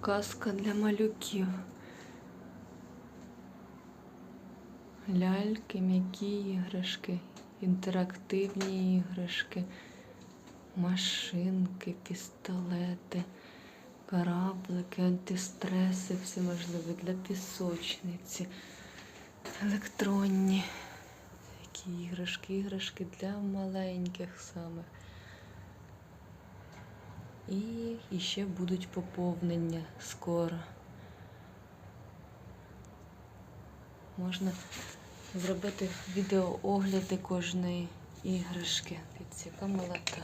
Казка для малюків. Ляльки, м'які іграшки, інтерактивні іграшки, машинки, пістолети, кораблики, антистреси всеможливі для пісочниці, електронні. Такі іграшки, іграшки для маленьких самих. І, і ще будуть поповнення скоро. Можна зробити відеоогляди кожної іграшки. Яка молота.